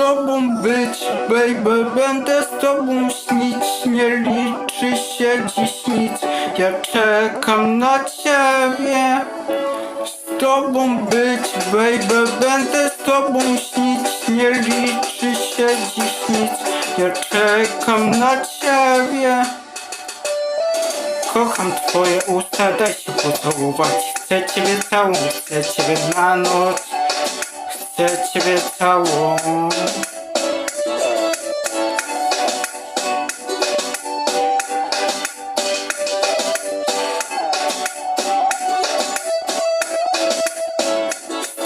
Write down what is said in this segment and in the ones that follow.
Tobą być, baby, będę z tobą śnić. Nie liczy się dziś nic, ja czekam na ciebie. Z tobą być, baby, będę z tobą śnić. Nie liczy się dziś nic, ja czekam na ciebie. Kocham twoje usta, daj się pocałować. Chcę ciebie całą, chcę ciebie na noc. Chcę ciebie całą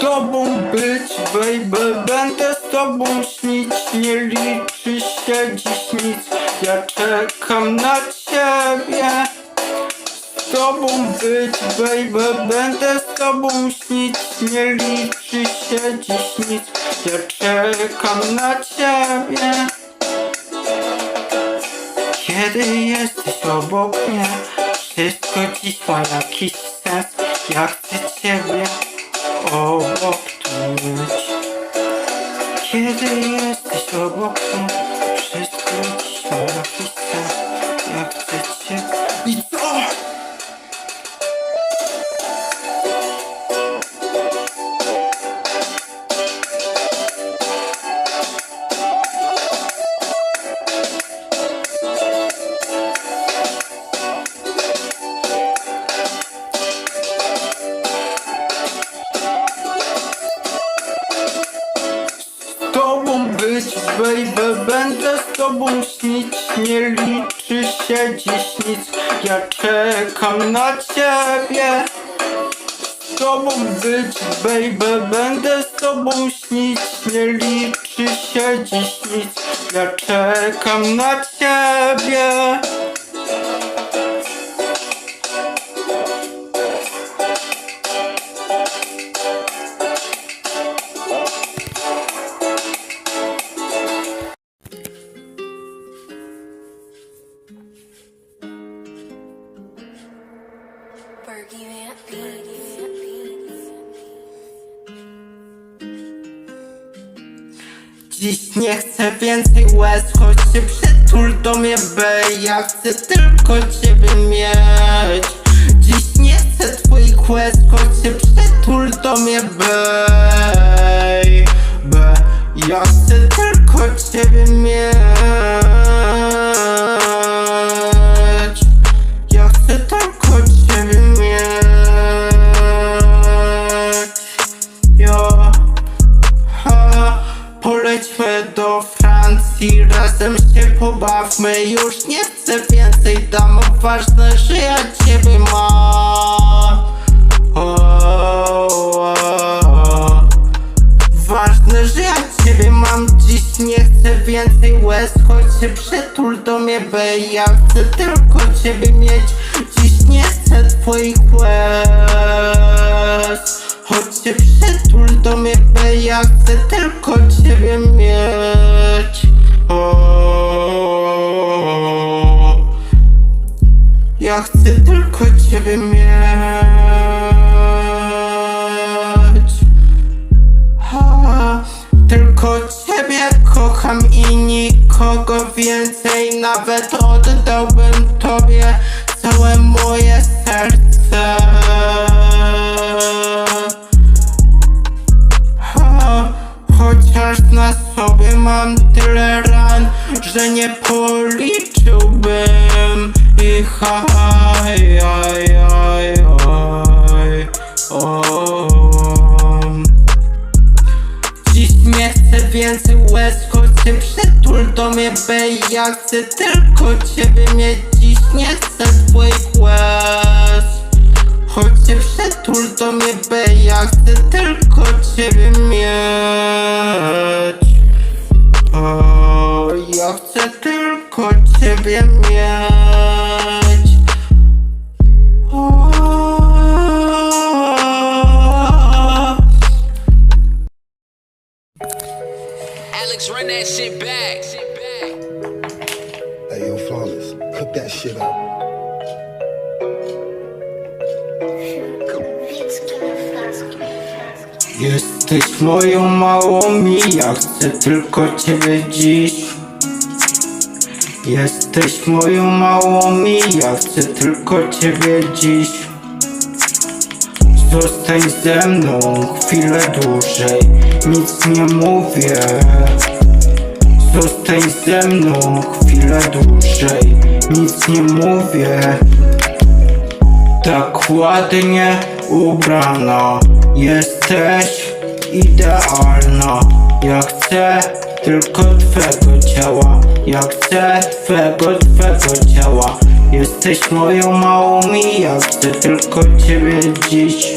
tobą być, baby, będę z tobą śnić. Nie liczy się dziś nic, ja czekam na ciebie. Z tobą być, baby, będę z tobą śnić. Nie liczy się dziś nic, ja czekam na ciebie. Kiedy jesteś obok mnie Wszystko dziś ma jakiś sens. Ja chcę ciebie mieć Kiedy jesteś obok mnie Wszystko tobą śnić Nie liczy się dziś nic, ja czekam na ciebie. Z tobą być, baby, będę z tobą śnić. Nie liczy się dziś nic, ja czekam na ciebie Dziś nie chcę więcej łez, choć się przytul do mnie, bej Ja chcę tylko ciebie mieć. Dziś nie chcę twoich łez, choć się przytul do mnie, bej Be, ja chcę tylko ciebie mieć się pobawmy Już nie chcę więcej dam, ważne, że ja ciebie mam. Ważne, że ja ciebie mam. Dziś nie chcę więcej łez Choć się przytul do mnie, by Ja chcę tylko ciebie mieć. Dziś nie chcę twoich łez Choć się przytul do mnie, by Ja chcę tylko ciebie mieć. O, Ja chcę tylko ciebie mieć. Ha, tylko ciebie kocham i nikogo więcej. Nawet oddałbym tobie całe moje serce. Ha, Chociaż na sobie mam tyle ran Że nie policzyłbym Dziś nie chcę więcej łez, choć się przytul do mnie, bej Ja chcę tylko ciebie mieć, dziś nie chcę twoich łez Choć się przytul do mnie, bej Ja chcę tylko ciebie mieć. O, Ja chcę tylko ciebie mieć Jesteś moją małą mi, ja chcę tylko ciebie dziś. Jesteś moją małą mi, ja chcę tylko ciebie dziś. Zostań ze mną chwilę dłużej, nic nie mówię. Zostań ze mną chwilę dłużej, nic nie mówię. Tak ładnie ubrana, jesteś idealna. Ja chcę tylko twego ciała, ja chcę twego, twego ciała. Jesteś moją małą mi, ja chcę tylko ciebie dziś.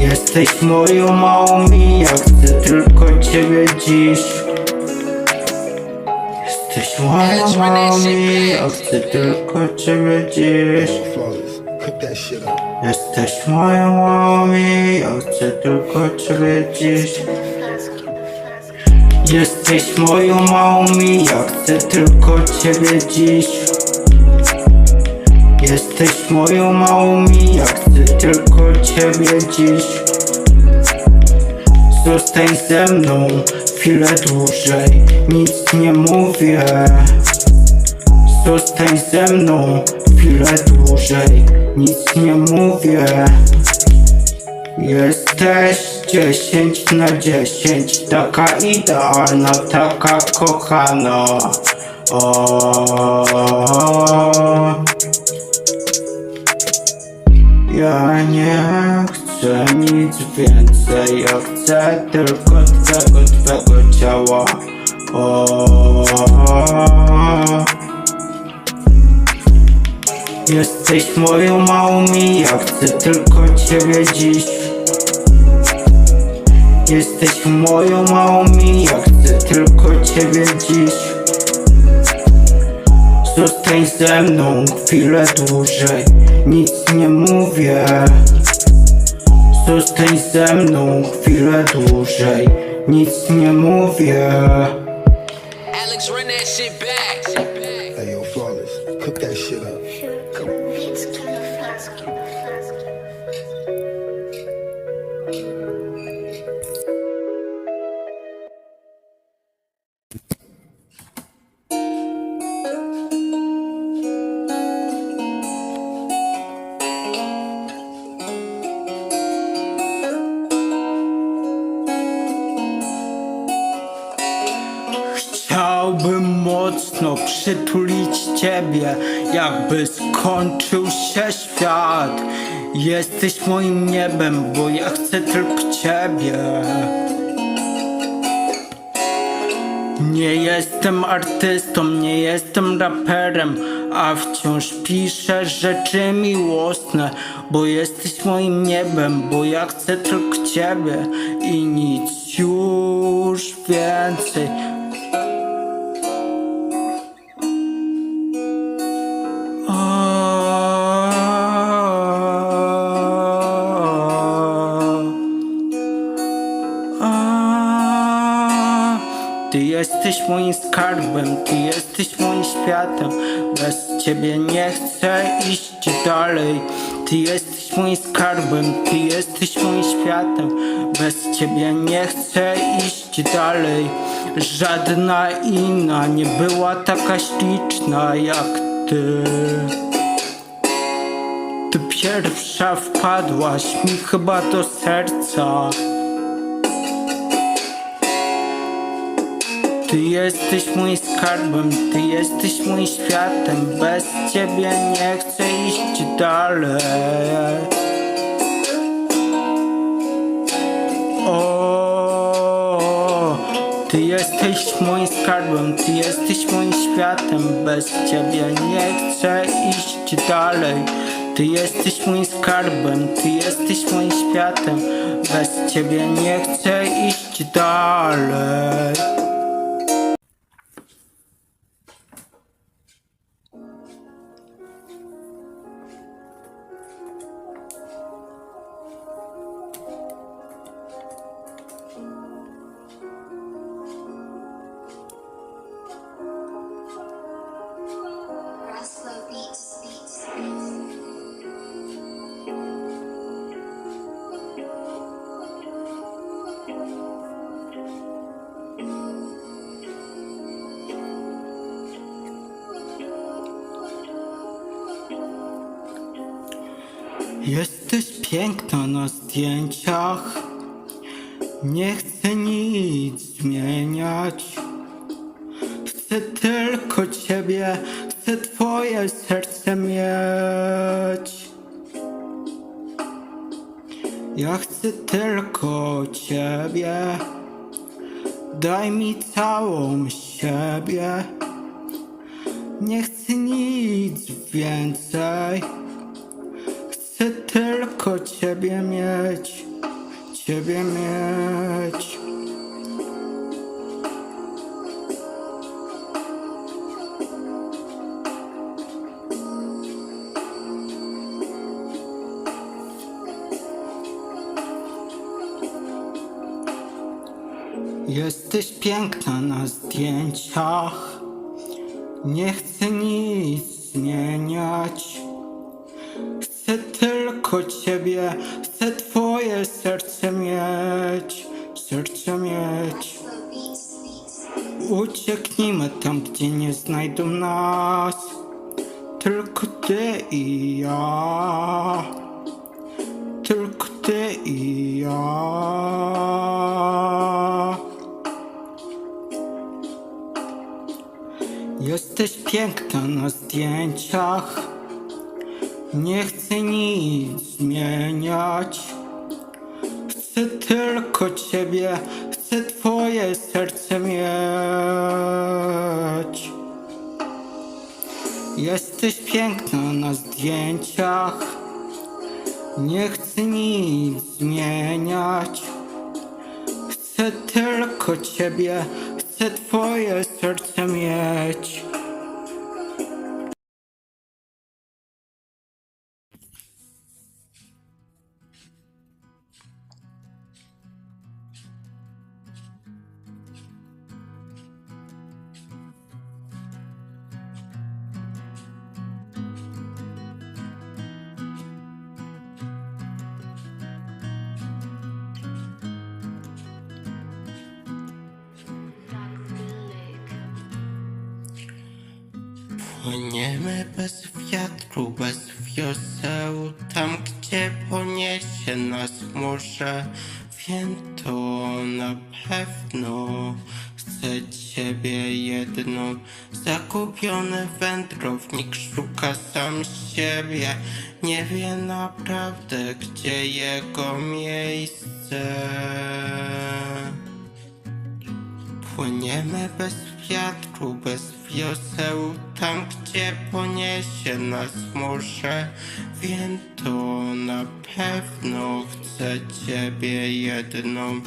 Jesteś moją małą mi, ja chcę tylko ciebie dziś. Jesteś moją małą mi, ja chcę tylko ciebie dziś. Cook that shit up. Jesteś moją małą mi, ja chcę tylko ciebie dziś. Jesteś moją małą mi, ja chcę tylko ciebie dziś. Jesteś moją małą mi, ja chcę tylko ciebie dziś. Zostań ze mną chwilę dłużej, nic nie mówię. Zostań ze mną chwilę dłużej, nic nie mówię. Jesteś 10 na 10, taka idealna, taka kochana. O, Ja nie chcę nic więcej, ja chcę tylko twego, twego ciała. O, Jesteś moją małą mi, ja chcę tylko ciebie dziś. Jesteś moją małą mi, ja chcę tylko ciebie dziś. Zostań ze mną chwilę dłużej, nic nie mówię. Zostań ze mną chwilę dłużej, nic nie mówię przytulić ciebie, jakby skończył się świat. Jesteś moim niebem, bo ja chcę tylko ciebie. Nie jestem artystą, nie jestem raperem, a wciąż piszę rzeczy miłosne, bo jesteś moim niebem, bo ja chcę tylko ciebie i nic już więcej. Jesteś moim skarbem, ty jesteś moim światem. Bez ciebie nie chcę iść dalej. Ty jesteś moim skarbem, ty jesteś moim światem. Bez ciebie nie chcę iść dalej. Żadna inna nie była taka śliczna jak ty. Ty pierwsza wpadłaś mi chyba do serca. Ty jesteś moim skarbem, ty jesteś moim światem. Bez ciebie nie chcę iść dalej. O, ty jesteś moim skarbem, ty jesteś moim światem. Bez ciebie nie chcę iść dalej. Ty jesteś moim skarbem, ty jesteś moim światem. Bez ciebie nie chcę iść dalej. Jesteś piękna na zdjęciach. Nie chcę nic zmieniać. Chcę tylko ciebie, chcę twoje serce mieć. Ja chcę tylko ciebie. Daj mi całą siebie. Nie chcę nic więcej. Chcę tylko ciebie mieć. Ciebie mieć. Jesteś piękna na zdjęciach. Nie chcę nic zmieniać. Chcę tylko ciebie, chcę twoje serce mieć, serce mieć. Ucieknijmy tam, gdzie nie znajdą nas. Tylko ty i ja. Tylko ty i ja. Jesteś piękna na zdjęciach. Nie chcę nic zmieniać. Chcę tylko ciebie, chcę twoje serce mieć. Jesteś piękna na zdjęciach. Nie chcę nic zmieniać. Chcę tylko ciebie, chcę twoje serce mieć. Pewno, chcę ciebie jedno. Zagubiony wędrownik szuka sam siebie, nie wie naprawdę, gdzie jego miejsce. Płyniemy bez wiatru, bez wioseł, tam gdzie poniesie nas morze. Wiem to na pewno, chcę ciebie jedną.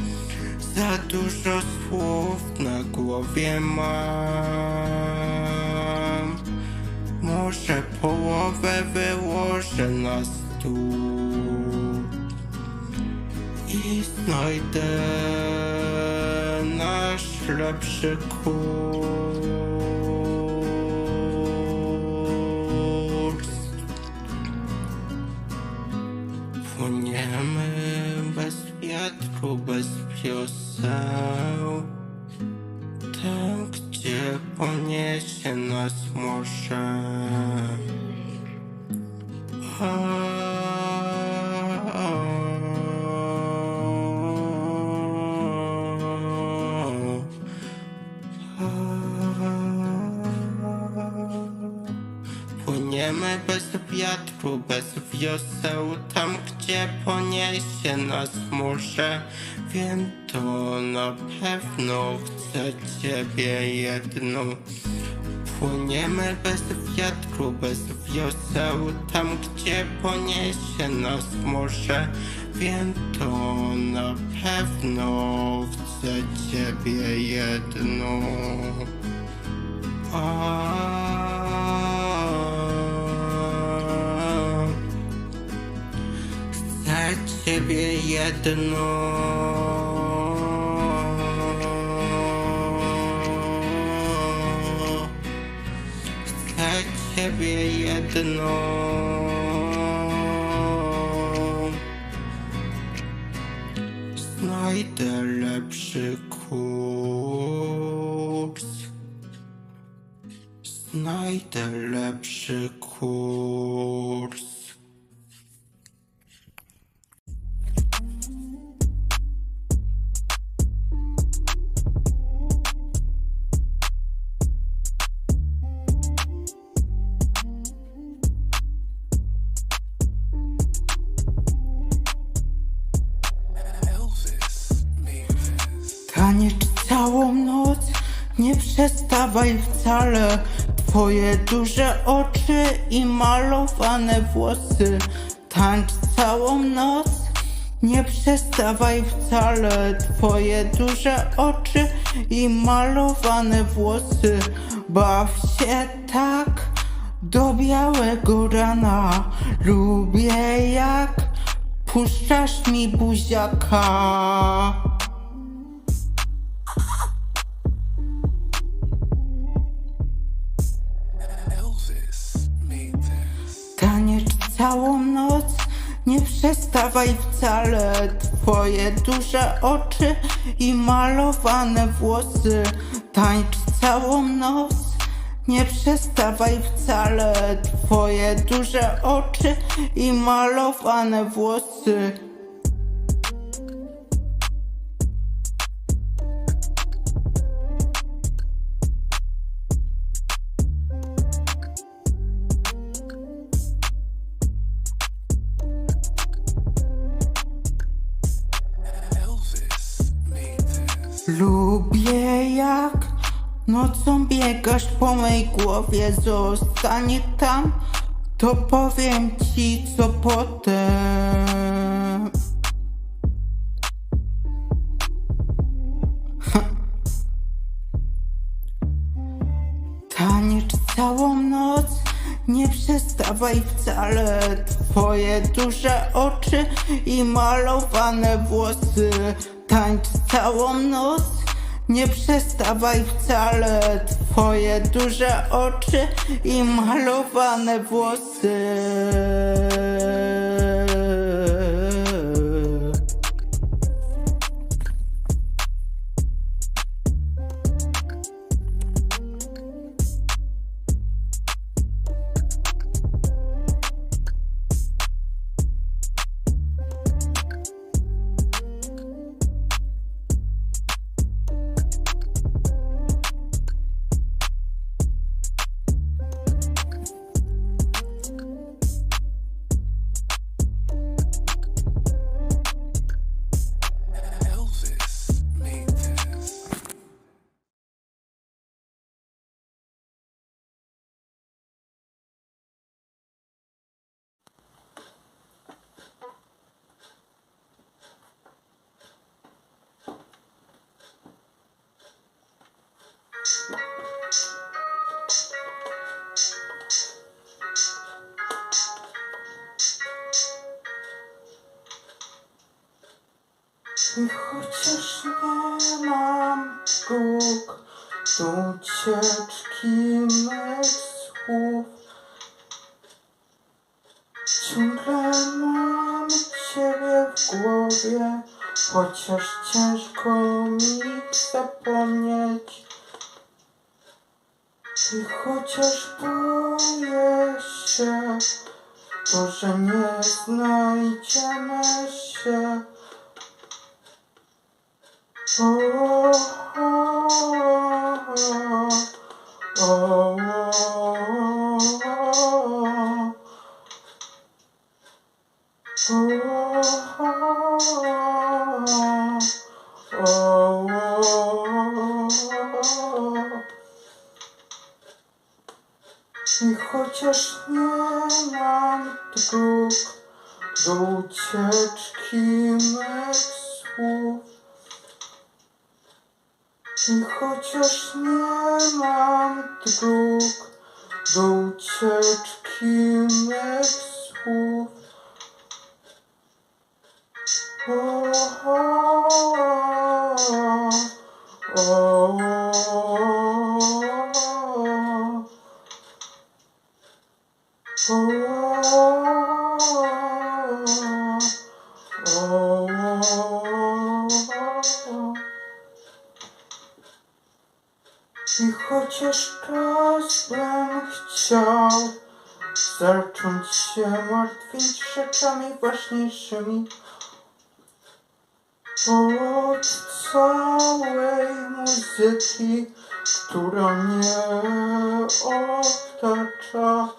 Za dużo słów na głowie mam. Może połowę wyłożę na stół i znajdę nasz lepszy kurs. Wioseł, tam gdzie poniesie nas morze. Płyniemy bez wiatru, bez wioseł, tam gdzie poniesie nas morze. Wiem to na pewno, chcę ciebie jedną. Płyniemy bez wiatru, bez wioseł, tam gdzie poniesie nas morze. Wiem to na pewno, chcę ciebie jedną. Chcę ciebie jedną. Ciebie jedną. Znajdę lepszy kurs. Znajdę lepszy kurs. Przestawaj wcale, twoje duże oczy i malowane włosy. Tańcz całą noc, nie przestawaj wcale, twoje duże oczy i malowane włosy. Baw się tak do białego rana, lubię jak puszczasz mi buziaka. Przestawaj wcale. Twoje duże oczy i malowane włosy. Tańcz całą noc, nie przestawaj wcale. Twoje duże oczy i malowane włosy. Biegasz po mej głowie, zostanie tam, to powiem ci co potem. Taniecz całą noc, nie przestawaj wcale. Twoje duże oczy i malowane włosy. Tańcz całą noc, nie przestawaj wcale. Twoje duże oczy i malowane włosy. Chociaż nie mam dróg do ucieczki mych słów, ciągle mam ciebie w głowie, chociaż ciężko mi zapomnieć. I chociaż boję się, to że nie znajdziemy się. O, o, o, o, o, Czuć całej muzyki, która mnie otacza.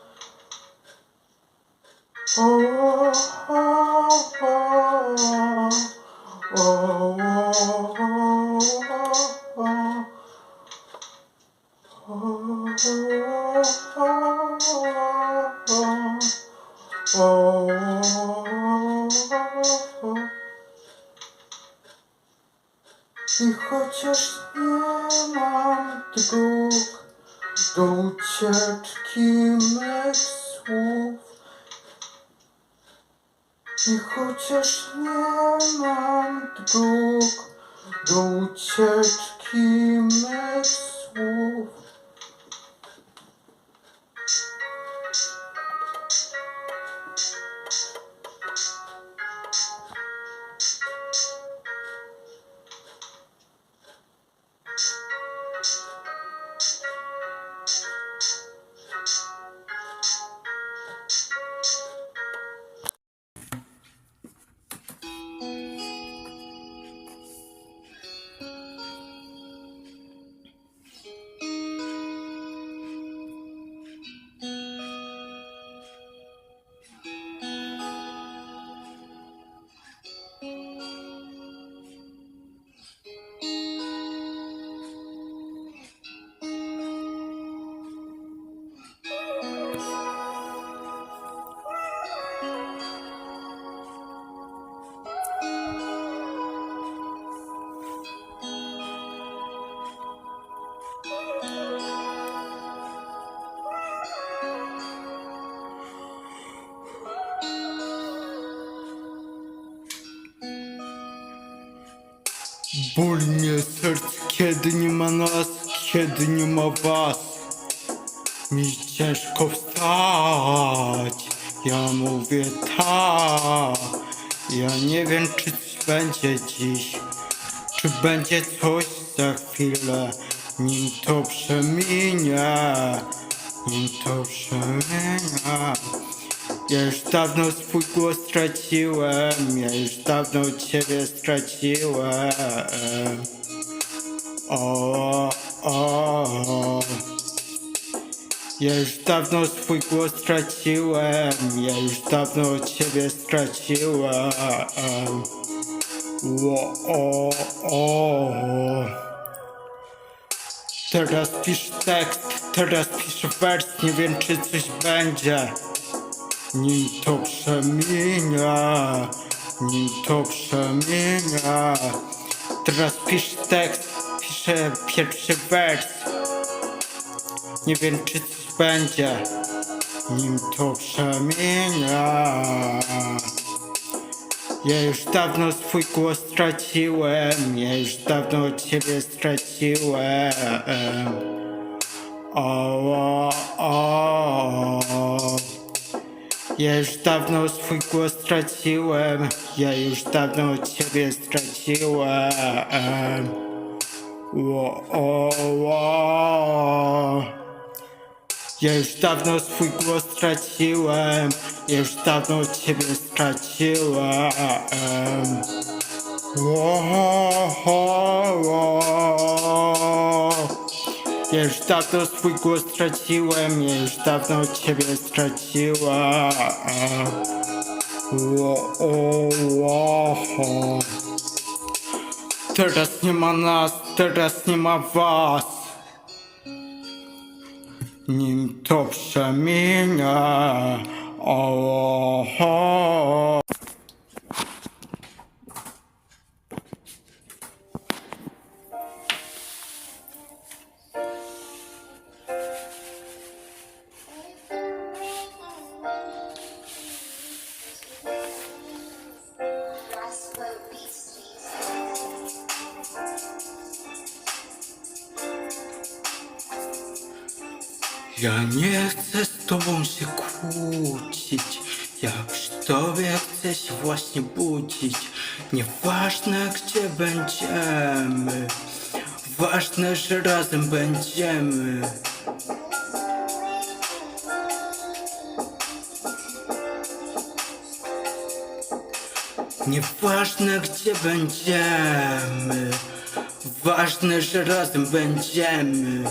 O, o, o, o, o, o, o, o. Boli mnie serce, kiedy nie ma nas, kiedy nie ma was. Mi ciężko wstać, ja mówię tak. Ja nie wiem, czy będzie dziś, czy będzie coś za chwilę, nim to przeminie, nim to przeminie. Ja już dawno swój głos straciłem, ja już dawno ciebie straciłem. O, o. Ja już dawno swój głos straciłem, ja już dawno ciebie straciłem. O, o, o. Teraz pisz tekst, teraz pisz wers, nie wiem czy coś będzie. Nim to przemienia, nim to przemienia. Teraz pisz tekst, piszę pierwszy wers. Nie wiem czy coś będzie, nim to przemienia. Ja już dawno swój głos straciłem, ja już dawno ciebie straciłem. O, o, o. Ja już dawno swój głos straciłem, ja już dawno ciebie straciłem. O, o, o. Ja już dawno swój głos straciłem, ja już dawno ciebie straciłem. O, o, o. Już dawno swój głos straciłem, już dawno ciebie straciłem. O, o, o, o. Teraz nie ma nas, teraz nie ma was. Nim to przemienia. O, kłócić. Ja przy tobie chcę się właśnie budzić. Nieważne gdzie będziemy. Ważne, że razem będziemy. Nieważne gdzie będziemy. Ważne, że razem będziemy.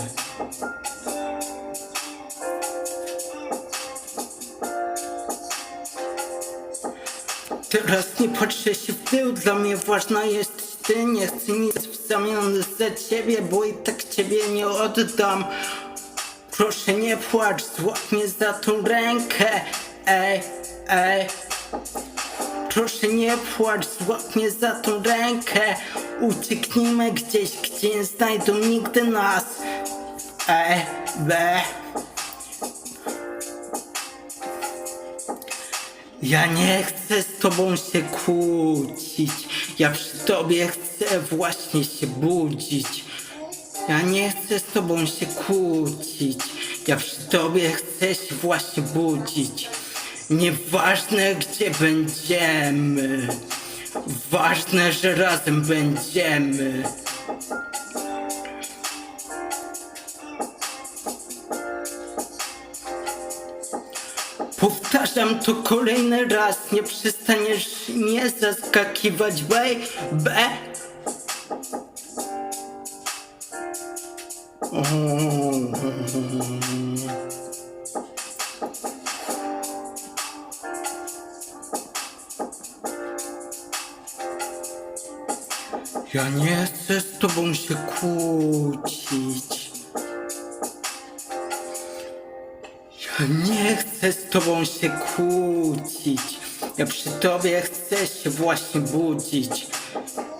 Teraz nie patrzę się w tył, dla mnie ważna jest ty. Nie chcę nic w zamian za ciebie, bo i tak ciebie nie oddam. Proszę nie płacz, złap mnie za tą rękę. Ej, ej Proszę nie płacz, złap mnie za tą rękę. Ucieknijmy gdzieś, gdzie nie znajdą nigdy nas. E, B Ja nie chcę z tobą się kłócić. Ja przy tobie chcę właśnie się budzić. Ja nie chcę z tobą się kłócić. Ja przy tobie chcę się właśnie budzić. Nieważne gdzie będziemy. Ważne, że razem będziemy To kolejny raz, nie przestaniesz nie zaskakiwać, baby. Ja nie chcę z tobą się kłócić. Nie chcę z tobą się kłócić. Ja przy tobie chcę się właśnie budzić.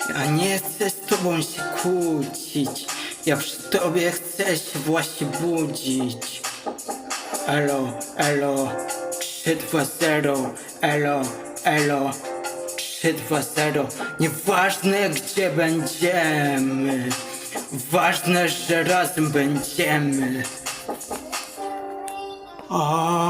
Ja nie chcę z tobą się kłócić. Ja przy tobie chcę się właśnie budzić. Elo, elo, 320, elo, elo, 320. Nieważne gdzie będziemy. Ważne, że razem będziemy. O, o.